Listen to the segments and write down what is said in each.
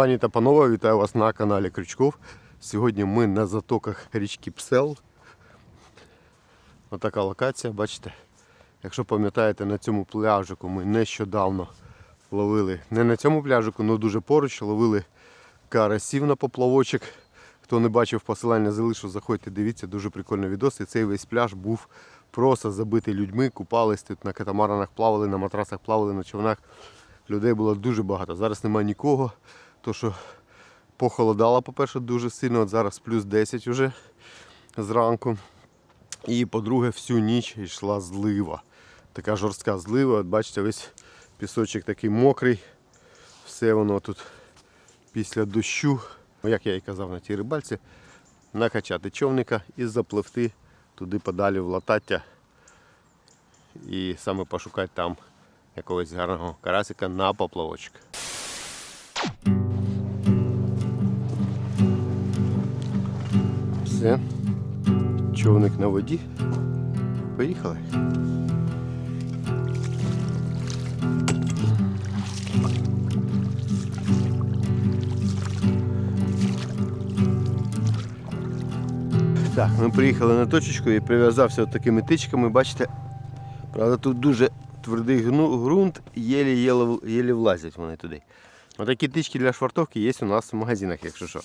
Пані та панове, вітаю вас на каналі Крючков. Сьогодні ми на затоках річки Псел. Отака локація, бачите. Якщо пам'ятаєте, на цьому пляжику ми нещодавно ловили. Не на цьому пляжику, але дуже поруч ловили карасів на поплавочок. Хто не бачив посилання, залишу, заходьте, дивіться, дуже прикольний відос. І цей весь пляж був просто забитий людьми, купались тут на катамаранах, плавали, на матрасах плавали, на човнах. Людей було дуже багато. Зараз немає нікого, то що похолодало, по-перше, дуже сильно. От зараз плюс 10 вже зранку. І по-друге, всю ніч йшла злива. Така жорстка злива. От бачите, весь пісочок такий мокрий. Все воно тут після дощу, як я і казав на тій рибальці, накачати човника і запливти туди подалі в латаття. І саме пошукати там якогось гарного карасика на поплавочок. Все. Човник на воді. Поїхали. Так, ми приїхали на точечку і прив'язався такими тичками, бачите. Правда, тут дуже твердий ґрунт, єлі влазять вони туди. Отакі тички для швартовки є у нас в магазинах, якщо що.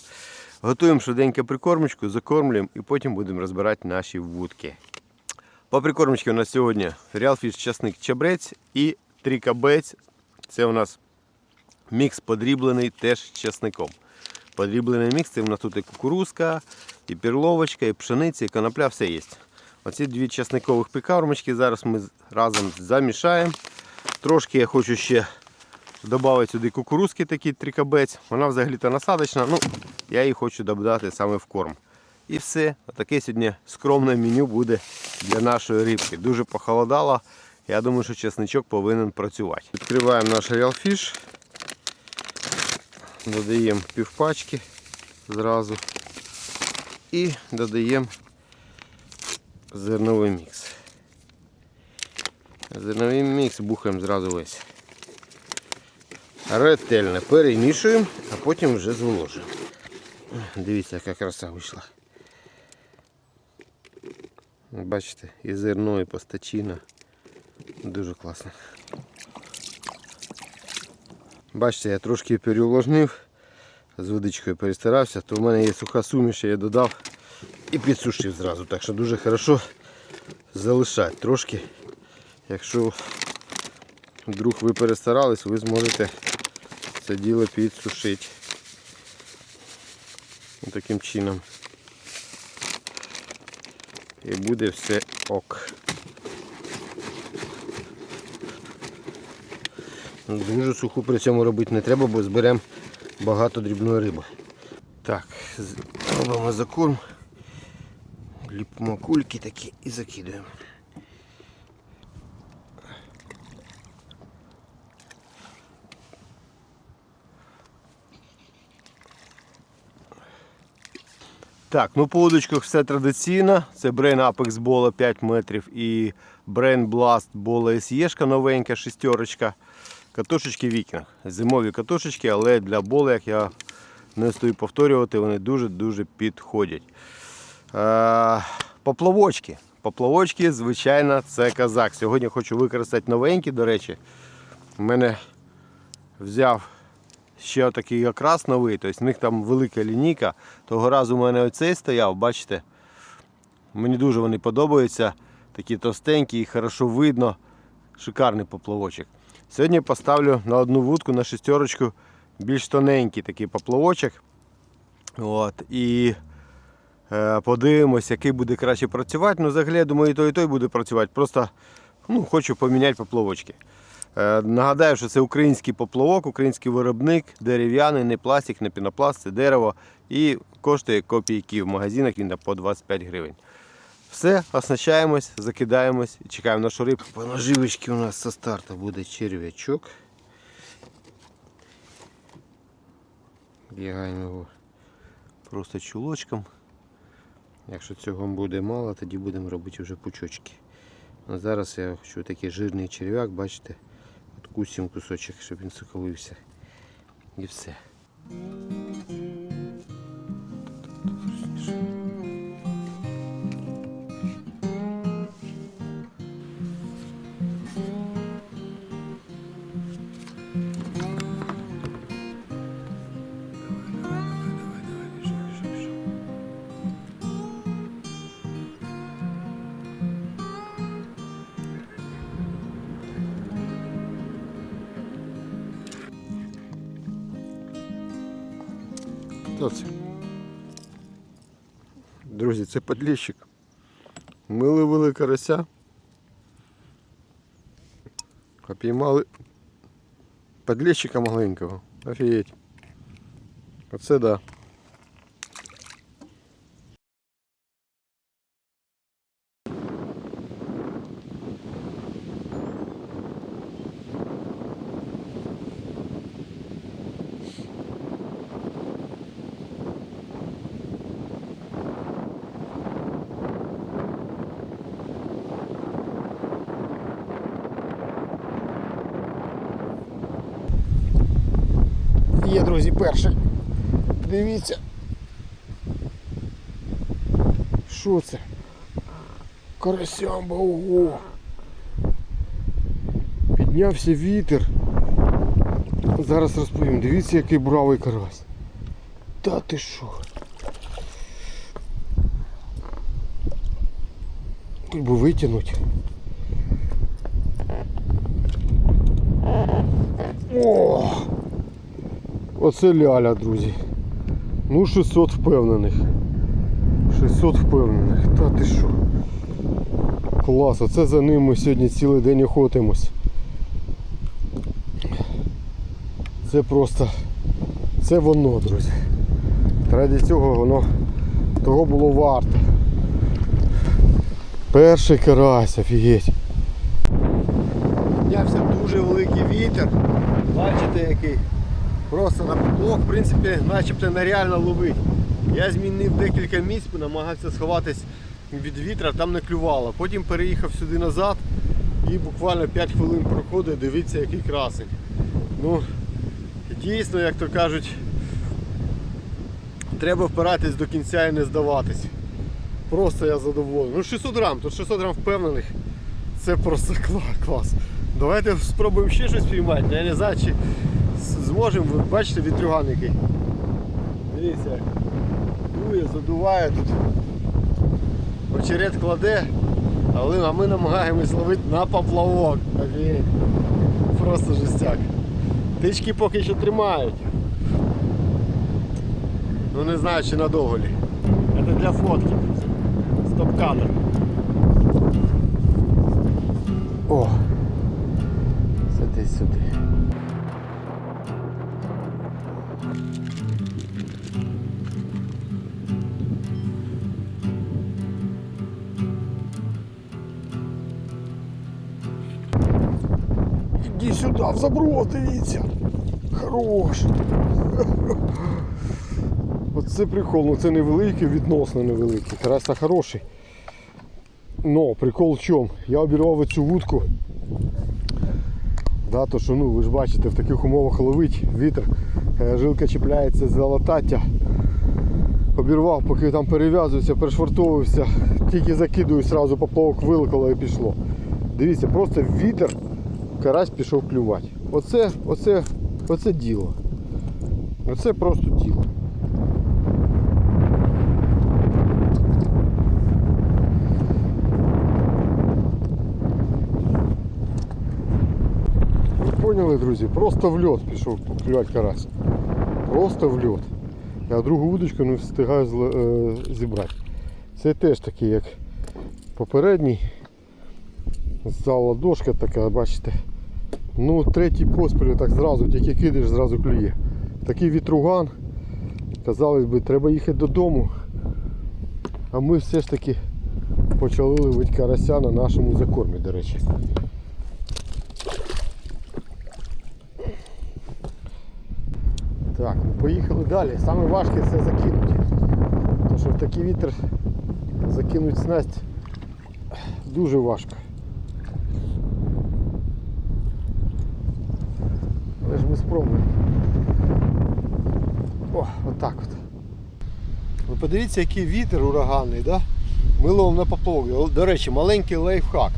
Готуємо швиденько прикормочку, закормлюємо і потім будемо розбирати наші вудки. По прикормочці у нас сьогодні ріалфіш, часник, чабрець і трикабець. Це у нас мікс подріблений теж часником. Подріблений мікс, це у нас тут і кукурузка, і перловочка, і пшениця, і конопля, все є. Оці дві часникових прикормочки зараз ми разом замішаємо. Трошки я хочу ще додати сюди кукурузки, такий трикабець. Вона взагалі-то насадочна, ну я її хочу додати саме в корм. І все. Отаке сьогодні скромне меню буде для нашої рибки. Дуже похолодало. Я думаю, що чесничок повинен працювати. Відкриваємо наш ріалфіш. Додаємо півпачки зразу. І додаємо зерновий мікс. Зерновий мікс бухаємо зразу весь. Ретельно перемішуємо, а потім вже зволожуємо. Дивіться, яка краса вийшла. Бачите, і зерно, і постачина. Дуже класно. Бачите, я трошки переувлажнив, з водичкою перестарався, то в мене є суха суміш, я додав і підсушив зразу. Так що дуже хорошо залишати трошки. Якщо вдруг ви перестарались, ви зможете це діло підсушити. Таким чином. І буде все ок. Дуже суху при цьому робити не треба, бо зберемо багато дрібної риби. Так, робимо закорм. Ліпимо кульки такі і закидуємо. Так, ну по удочках все традиційно. Це Brain Apex Бола 5 метрів і Brain Blast Бола SE новенька, шестерочка. Катушечки Viking. Зимові катушечки, але для боли, як я не стою повторювати, вони дуже-дуже підходять. Е, поплавочки. Поплавочки, звичайно, це казак. Сьогодні хочу використати новенькі, до речі. У мене взяв ще такий якраз новий, тобто в них там велика лінійка. Того разу у мене оцей стояв, бачите. Мені дуже вони подобаються. Такі товстенькі і хорошо видно. Шикарний поплавочок. Сьогодні поставлю на одну вудку на шестерочку більш тоненький такий поплавочок. От, і е, подивимось, який буде краще працювати. Ну, взагалі, думаю, і той, і той буде працювати. Просто ну, хочу поміняти поплавочки. Е, Нагадаю, що це український поплавок, український виробник, дерев'яний, не пластик, не пінопласт, це дерево. І коштує копійки в магазинах він по 25 гривень. Все, оснащаємось, закидаємось і чекаємо нашу рибку. По наживочці у нас со старту буде черв'ячок. Бігаємо його просто чулочком. Якщо цього буде мало, тоді будемо робити вже пучочки. А зараз я хочу такий жирний черв'як, бачите, откусимо кусочок, щоб він соколився. І все. Хто? Друзі, це подліщик. Ми ловили карася. А піймали подліщика маленького. Офігеть. Оце да. Є, друзі, перший. Дивіться. Що це? Карасямба, ого. Піднявся вітер. Зараз розповім. Дивіться, який бравий карась. Та ти що? Хоч би витягнути. О! Оце ляля, друзі. Ну 600 впевнених. 600 впевнених. Та ти що? Клас, оце за ним ми сьогодні цілий день охотимось. Це просто це воно, друзі. Ради цього воно того було варто. Перший карась, офігеть. Піднявся дуже великий вітер. Бачите який? Просто на поплавок, в принципі, начебто нереально ловить. Я змінив декілька місць, намагався сховатись від вітра, там не клювало. Потім переїхав сюди назад і буквально 5 хвилин проходить, дивіться який красень. Ну, дійсно, як то кажуть, треба впиратись до кінця і не здаватись. Просто я задоволений. Ну 600 грам, тут 600 грам впевнених. Це просто клас. Давайте спробуємо ще щось піймати. Я не знаю, чи зможемо. Ви бачите вітрюган який. Дивіться, дує, задуває тут. Очерет кладе, але а ми намагаємось ловити на поплавок. Просто жестяк. Тички поки що тримають. Ну не знаю чи надовго лі. Це для фотки. Стоп-кадр. О! Це сюди. Сюди, заброс, дивіться. Хорош. Оце прикол, ну це невеликий, відносно невеликий. Карась хороший. Но прикол в чому? Я обірвав цю вудку. Да, то що ну ви ж бачите, в таких умовах ловить вітер, е, жилка чіпляється за латаття. Обірвав, поки там перев'язується, перешвартовувався, тільки закидую, одразу поплавок вилкало і пішло. Дивіться, просто вітер, карась пішов клювати. Оце, оце, оце діло. Оце просто діло. Ви поняли, друзі? Просто в льот пішов клювати карась. Просто в льот. Я другу вудочку не встигаю е, зібрати. Це теж такий, як попередній. З ладошка така, бачите. Ну, третій поспіль так зразу, тільки кидаєш, зразу клює. Такий вітруган. Казалось би, треба їхати додому. А ми все ж таки почали ловити карася на нашому закормі, до речі. Так, ну поїхали далі. Саме важке це закинути. Тому що в такий вітер закинути снасть дуже важко. Ми спробуємо. Отак от. Ви подивіться, який вітер ураганний, да? Ми ловимо на поплавок. До речі, маленький лайфхак.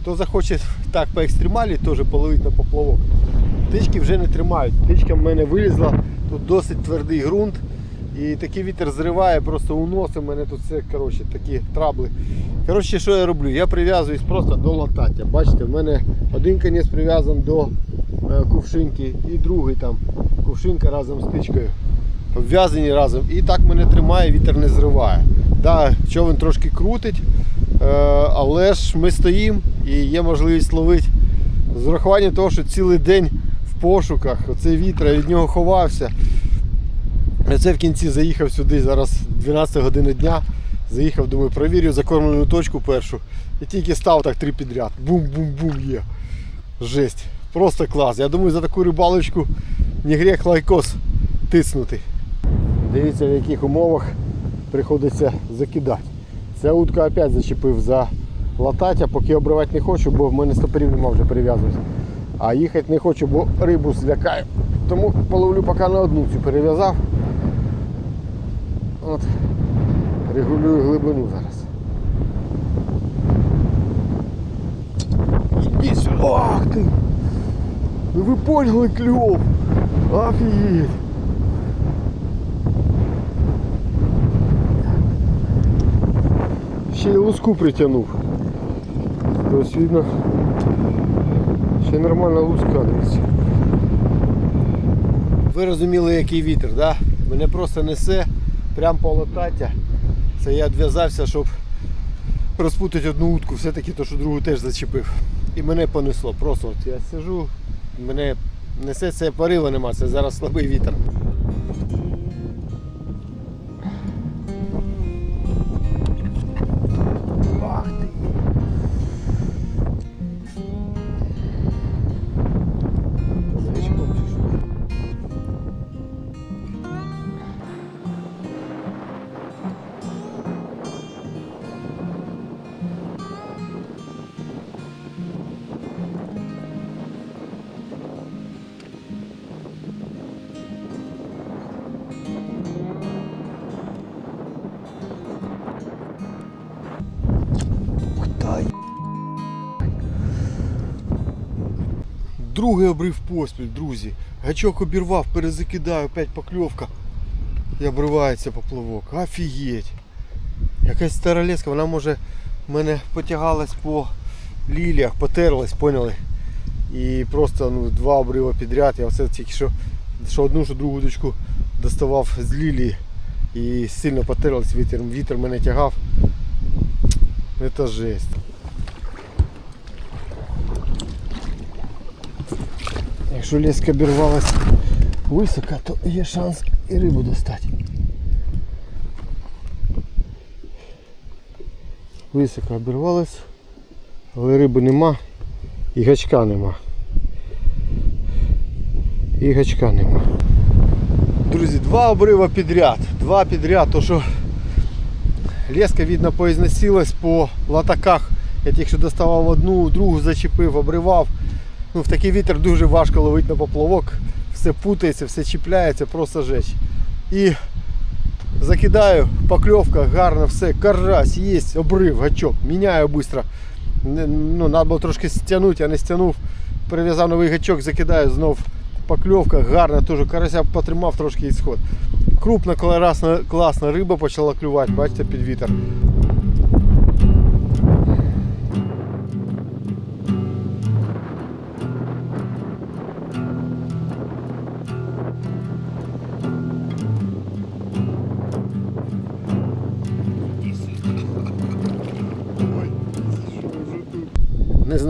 Хто захоче так по екстремалі, теж половити на поплавок. Птички вже не тримають. Птичка в мене вилізла, тут досить твердий ґрунт. І такий вітер зриває, просто уносить. У мене тут все коротше, такі трабли. Коротше, що я роблю? Я прив'язуюсь просто до латаття. Бачите, в мене один конець прив'язаний до кувшинки і другий там кувшинка разом з птичкою. Обв'язані разом. І так мене тримає, вітер не зриває. Да, човен трошки крутить, е, але ж ми стоїмо і є можливість ловити з урахуванням того, що цілий день в пошуках, оцей вітер, від нього ховався. Це в кінці заїхав сюди, зараз 12 години дня. Заїхав, думаю, провірю закормлену точку першу. І тільки став так три підряд. Бум-бум-бум є. Жесть. Просто клас. Я думаю, за таку рибалочку не гріх лайкос тиснути. Дивіться, в яких умовах приходиться закидати. Ця утка опять зачепив за латаття, поки обривати не хочу, бо в мене стопорів нема вже прив'язувати. А їхати не хочу, бо рибу злякаю. Тому половлю поки на одну цю перев'язав. От. Регулюю глибину зараз. Іди сюди. Ах ти! Ну ви поняли кльов! Офігеть! Ще й луску притягнув. Тобто видно, ще й нормальна луска, дивіться. Ви розуміли, який вітер, да? Мене просто несе прямо по лотаття. Це я відв'язався, щоб розпутати одну утку, все-таки то, що другу теж зачепив. І мене понесло. Просто от я сижу, мене несе це пориво нема, це зараз слабий вітер. Другий обрив поспіль, друзі. Гачок обірвав, перезакидаю, опять покльовка. І обривається поплавок. Офігеть. Якась стара леска, вона може мене потягалась по ліліях, потерлась, поняли? І просто ну, два обрива підряд. Я все тільки що, що одну, що другу дочку доставав з лілії і сильно потерлась вітер. Вітер мене тягав. Це жесть. Якщо леска обірвалась високо, то є шанс і рибу достати. Високо обірвалась, але риби нема і гачка нема. І гачка нема. Друзі, два обрива підряд. Два підряд, то що леска, видно, поізносилась по латаках. Я тільки що доставав одну, другу зачепив, обривав. Ну, в такий вітер дуже важко ловити на поплавок. Все путається, все чіпляється, просто жесть. І закидаю, покльовка, гарно, все, карась, є, обрив, гачок, міняю швидко. Ну, треба було трошки стягнути, я не стягнув. Прив'язав новий гачок, закидаю знов покльовка, гарна, теж карася потримав трошки і сход. Крупна, класна, класна риба почала клювати, бачите, під вітер.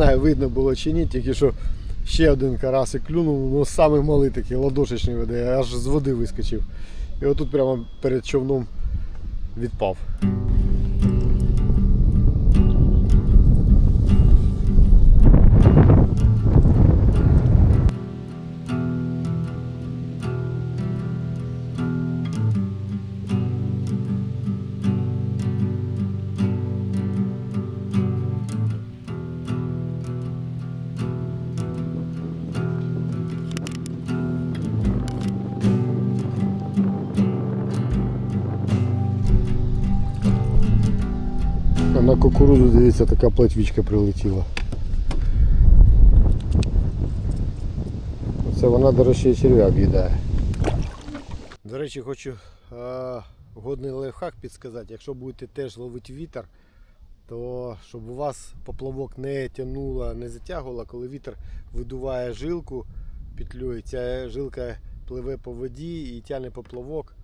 Знаю, видно було чи ні, тільки що ще один карасик клюнув, ну самий малий такий, ладошечний веде, аж з води вискочив. І отут прямо перед човном відпав. Кукурудзу, дивіться, така платвічка прилетіла. Це вона, до речі, черв'я об'їдає. До речі, хочу е, годний лайфхак підсказати. Якщо будете теж ловити вітер, то щоб у вас поплавок не тягнуло, не затягувало, коли вітер видуває жилку петлю, ця жилка пливе по воді і тягне поплавок,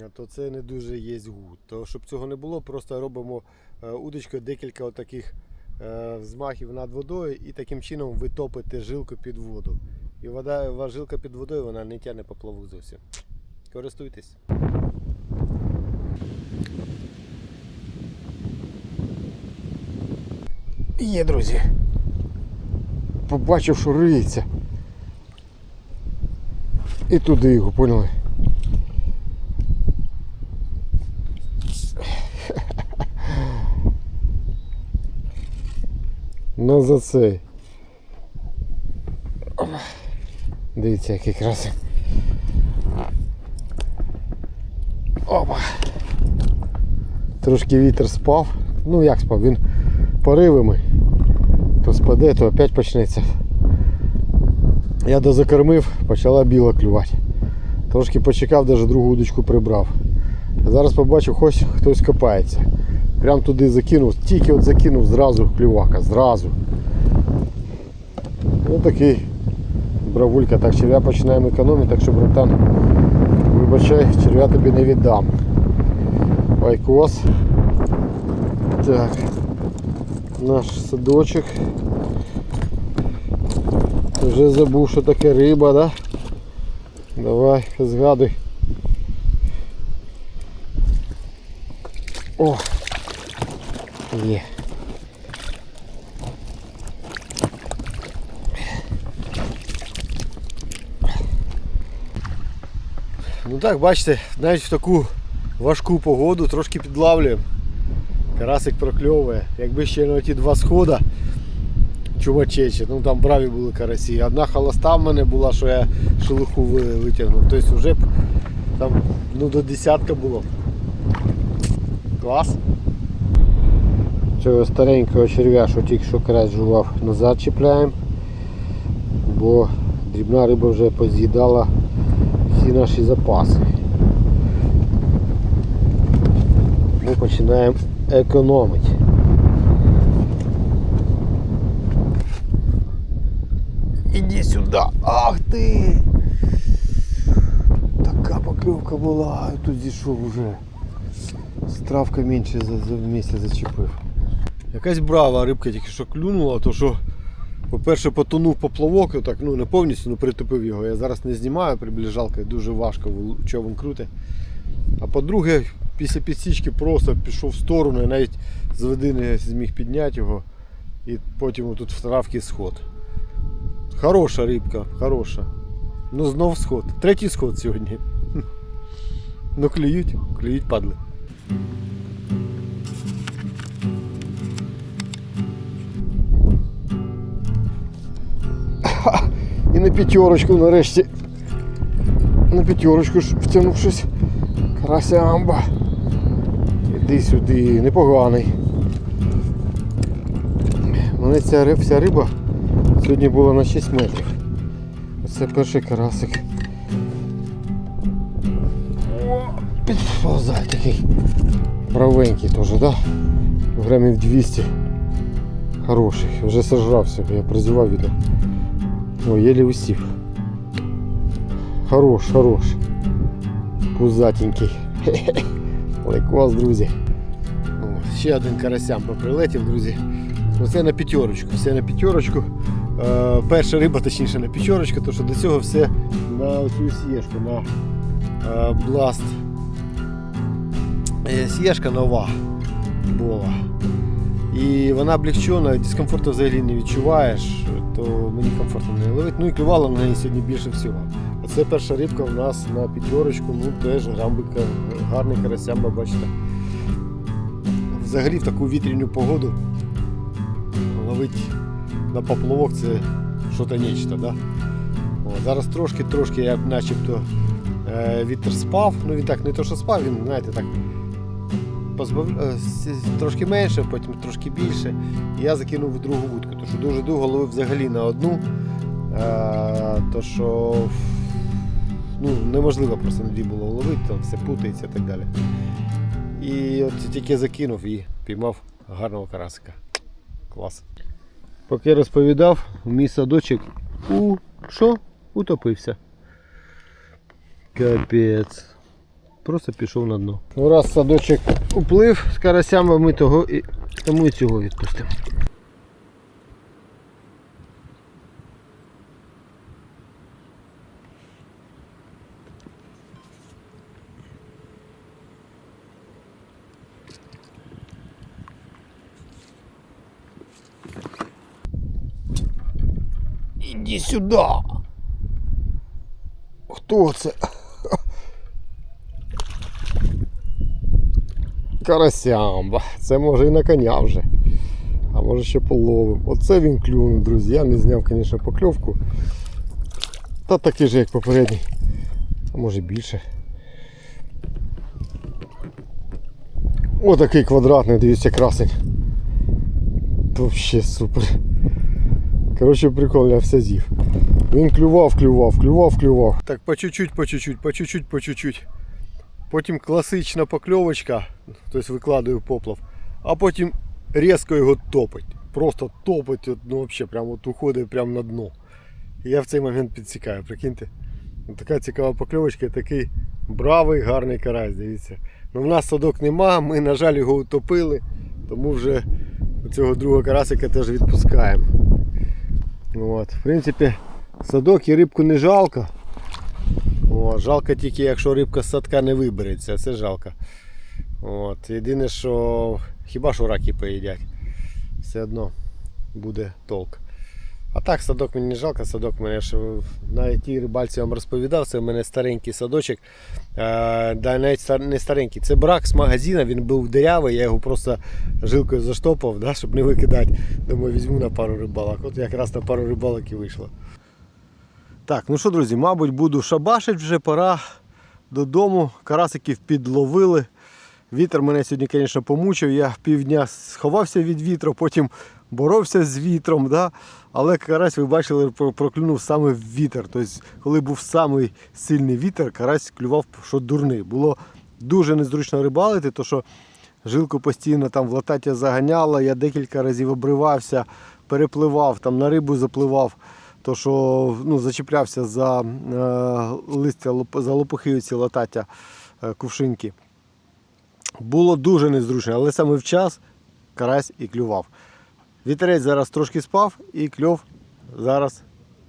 е, то це не дуже є гуд. То щоб цього не було, просто робимо е, удочкою декілька отаких е, взмахів над водою і таким чином ви топите жилку під воду. І вода, жилка під водою вона не тягне поплавок зовсім. Користуйтесь. Є, друзі. Побачив, що риється. І туди його, поняли? Ну за цей. Дивіться, який красень. Опа. Трошки вітер спав. Ну як спав, він поривами. То спаде, то опять почнеться. Я дозакормив, почала біла клювати. Трошки почекав, навіть другу удочку прибрав. Зараз побачив, хоч хтось копається. Прям туди закинув, тільки от закинув зразу клювака, зразу. Ну такий бравулька. Так, черв'я починаємо економити, так що, братан, вибачай, черв'я тобі не віддам. Лайкос. Так. Наш садочок. Вже забув, що таке риба, да? Давай, згадуй. О! Є. Ну так, бачите, навіть в таку важку погоду трошки підлавлюємо. Карасик прокльовує. Якби ще на ті два схода чувачечі, ну там браві були карасі. Одна холоста в мене була, що я шелуху ви- витягнув. Тобто вже там ну, до десятка було. Клас. Цього старенького черв'я, що тільки що карась жував, назад чіпляємо, бо дрібна риба вже поз'їдала всі наші запаси. Ми починаємо економити. Іди сюди. Ах ти! Така покльовка була, а тут зійшов вже. Стравка менше за, за місяць зачепив. Якась брава рибка тільки що клюнула, то що, по-перше, потонув поплавок, отак, ну не повністю, ну притопив його. Я зараз не знімаю приближалкою, дуже важко човен крути. А по-друге, після підсічки просто пішов в сторону, я навіть з води не зміг підняти його. І потім тут в травці сход. Хороша рибка, хороша. Ну знов сход. Третій сход сьогодні. Ну клюють, клюють падли. П'ятерочку нарешті. На п'ятерочку ж втягнув щось. Карася амба. Іди сюди, непоганий. У мене ця вся риба сьогодні була на 6 метрів. Це перший карасик. О, Підползай такий. Правенький теж, так? Да? Грамів 200. Хороший. Вже сожрався, я призивав відео. Ой, еле усів. Хорош, хорош. Пузатенький. Лайкос, друзі. О, ще один карасям прилетів, друзі. Оце на п'ятерочку, все на п'ятерочку. Е, перша риба, точніше на п'ятерочку, тому що до цього все на цю сієшку, на е, бласт. Е, Сієшка нова була. І вона облегчена, дискомфорту взагалі не відчуваєш, то мені комфортно не ловити. Ну і клювала на неї сьогодні більше всього. Це перша рибка у нас на п'ятерочку, ну теж грамбика, гарний карасямба, бачите. Взагалі в таку вітряну погоду ловити на поплавок це щось нечто, да? Зараз трошки-трошки як начебто е, вітер спав. Ну він так не то, що спав, він, знаєте, так позбав... е, трошки менше, потім трошки більше. І я закинув в другу вудку, тому що дуже довго ловив взагалі на одну. Е, то що ну, неможливо просто на дві було ловити, там все путається і так далі. І от тільки закинув і піймав гарного карасика. Клас. Поки розповідав, мій садочок у що? Утопився. Капець. Просто пішов на дно. Ну раз садочок уплив з карасями, ми того і тому і цього відпустимо. Іди сюди. Хто це? Карасямба. Це може і на коня вже. А може ще половим. Оце він клюнув, друзі. Я не зняв, звісно, покльовку. Та такий же, як попередній. А може більше. Отакий квадратний, дивіться, красень. Взагалі супер. Коротше, прикол, я все з'їв. Він клював, клював, клював, клював. Так, по чуть-чуть, по чуть-чуть, по чуть-чуть, по чуть-чуть. Потім класична покльовочка, тобто викладаю поплав, а потім різко його топить. Просто топить, ну взагалі, прямо от уходить прямо на дно. І я в цей момент підсікаю, прикиньте. Така цікава покльовочка, такий бравий, гарний карась, дивіться. Ну в нас садок нема, ми, на жаль, його утопили, тому вже цього другого карасика теж відпускаємо. От, в принципі, садок і рибку не жалко. О, жалко тільки, якщо рибка з садка не вибереться, це жалко. От. Єдине, що хіба що раки поїдять. Все одно буде толк. А так, садок мені не жалко, садок мене ж на тій рибальці вам розповідав, це в мене старенький садочок. Е, да, навіть не старенький. Це брак з магазина, він був дирявий, я його просто жилкою заштопав, да, щоб не викидати. Думаю, візьму на пару рибалок. От якраз на пару рибалок і вийшло. Так, ну що, друзі, мабуть, буду шабашить вже пора додому. Карасиків підловили. Вітер мене сьогодні, звісно, помучив. Я півдня сховався від вітру, потім боровся з вітром. Да? Але карась, ви бачили, проклюнув саме вітер. Тобто, коли був самий сильний вітер, карась клював, що дурний. Було дуже незручно рибалити, то що жилку постійно там в латаття заганяло, я декілька разів обривався, перепливав, там на рибу запливав. То що ну, зачіплявся за е, листя, за лопухи ці латаття е, кувшинки. Було дуже незручно, але саме в час карась і клював. Вітерець зараз трошки спав і кльов зараз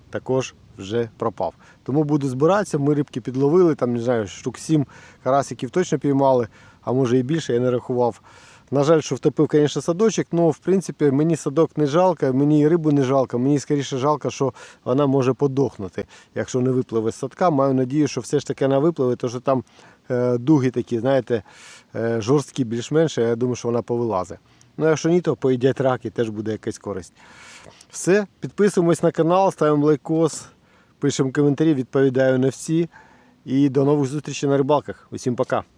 також вже пропав. Тому буду збиратися, ми рибки підловили, там не знаю, штук 7 карасиків точно піймали, а може і більше, я не рахував. На жаль, що втопив, звісно, садочок, але в принципі мені садок не жалко, мені і рибу не жалко, мені скоріше жалко, що вона може подохнути, якщо не випливе з садка. Маю надію, що все ж таки вона випливе, тому що там е, дуги такі, знаєте, е, жорсткі більш-менш, я думаю, що вона повилазить. Ну, якщо ні, то поїдять раки, теж буде якась користь. Все, підписуємось на канал, ставимо лайкос, пишемо коментарі, відповідаю на всі. І до нових зустрічей на рибалках. Усім пока.